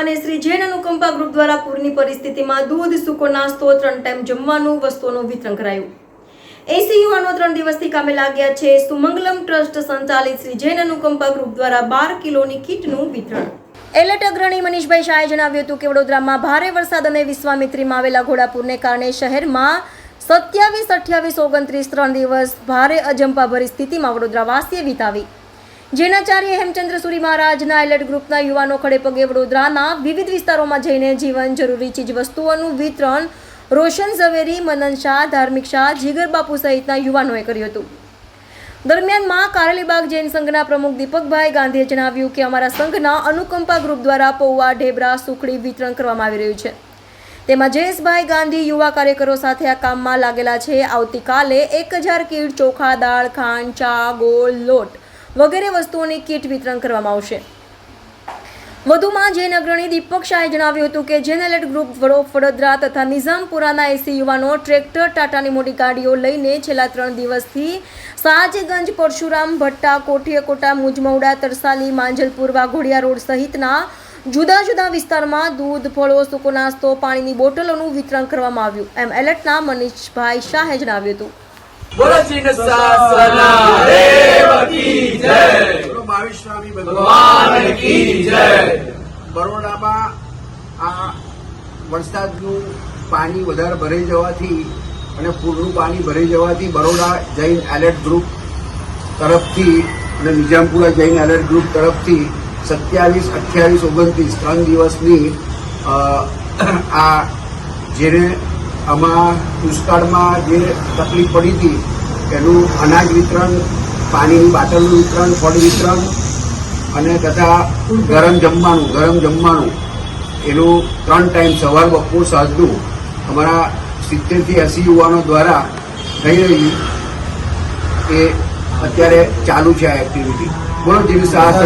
અને શ્રી જૈન અનુકંપા ગ્રુપ દ્વારા પૂરની પરિસ્થિતિમાં દૂધ, સૂકો નાસ્તો, ત્રણ ટાઈમ જમવાનું, વસ્તુઓનું વિતરણ કરાયું. એસી યુવાનો ત્રણ દિવસથી કામે લાગ્યા છે. સુમંગલમ ટ્રસ્ટ સંચાલિત શ્રી જૈન અનુકંપા ગ્રુપ દ્વારા બાર કિલોની કીટનું વિતરણ. એલર્ટ અગ્રણી મનીષભાઈ શાહે જણાવ્યું હતું કે વડોદરામાં ભારે વરસાદ અને વિશ્વામિત્રીમાં આવેલા ઘોડાપુરને કારણે શહેરમાં સત્યાવીસ, અઠ્યાવીસ, ઓગણત્રીસ, ત્રણ દિવસ ભારે અજંપાભરી સ્થિતિમાં વડોદરાવાસીએ વિતાવી. જૈનાચાર્ય હેમચંદ્ર મહારાજના એલર્ટ ગ્રુપના યુવાનો ખડે પગે વડોદરાના વિવિધ વિસ્તારોમાં જઈને જીવન જરૂરી ચીજ વસ્તુઓનું વિતરણ રોશન, ઝવેરી, મનન શાહ, ધાર્મિક શાહ, જીગર બાપુ સહિતના યુવાનોએ કર્યું હતું. દરમિયાનમાં કારેલીબાગ જૈન સંઘના પ્રમુખ દીપકભાઈ ગાંધીએ જણાવ્યું કે અમારા સંઘના અનુકંપા ગ્રુપ દ્વારા પૌવા, ઢેબરા, સુખડી વિતરણ કરવામાં આવી રહ્યું છે. તેમાં જયેશભાઈ ગાંધી યુવા કાર્યકરો સાથે આ કામમાં લાગેલા છે. આવતીકાલે એક હજાર કીડ ચોખા, દાળ, ખાંડ, ચા, ગોળ, લોટ વગેરે વસ્તુઓની કીટ વિતરણ કરવામાં આવશે. વધુમાં જૈન અગ્રણી દીપક શાહે જણાવ્યું હતું કે જૈન એલર્ટ ગ્રુપ વડો વડોદરા તથા નિઝામપુરાના એસી યુવાનો ટ્રેક્ટર ટાટાની મોટી ગાડીઓ લઈને છેલ્લા ત્રણ દિવસથી સાજગંજ, પરશુરામ, ભટ્ટા, કોઠિયકોટા મુજમૌડા તરસાલી, માંજલપુર, વાઘોડિયા રોડ સહિતના જુદા જુદા વિસ્તારમાં દૂધ, ફળો, સૂકો નાસ્તો, પાણીની બોટલોનું વિતરણ કરવામાં આવ્યું. એમ એલર્ટના મનીષભાઈ શાહે જણાવ્યું હતું. બોલો ચીન શાસના જય. બોલો સ્વામી ભગવાન કી જય. બરોડામાં આ વરસાદનું પાણી વધારે ભરાઈ જવાથી અને પૂરનું પાણી ભરાઈ જવાથી બરોડા જૈન એલર્ટ ગ્રુપ તરફથી અને નિજામપુરા જૈન એલર્ટ ગ્રુપ તરફથી સત્યાવીસ અઠ્યાવીસ ઓગણત્રીસ ત્રણ દિવસની આ જેને આમાં દુષ્કાળમાં જે તકલીફ પડી હતી, એનું અનાજ વિતરણ, પાણીની બાટલનું વિતરણ, ફળ વિતરણ અને તથા ગરમ જમવાનું ગરમ જમવાનું, એનું ત્રણ ટાઈમ સવાર બપોર સાંજનું અમારા સિત્તેરથી એંસી યુવાનો દ્વારા થઈ રહી એ અત્યારે ચાલુ છે આ એક્ટિવિટી બોલો જેવી સાહસ.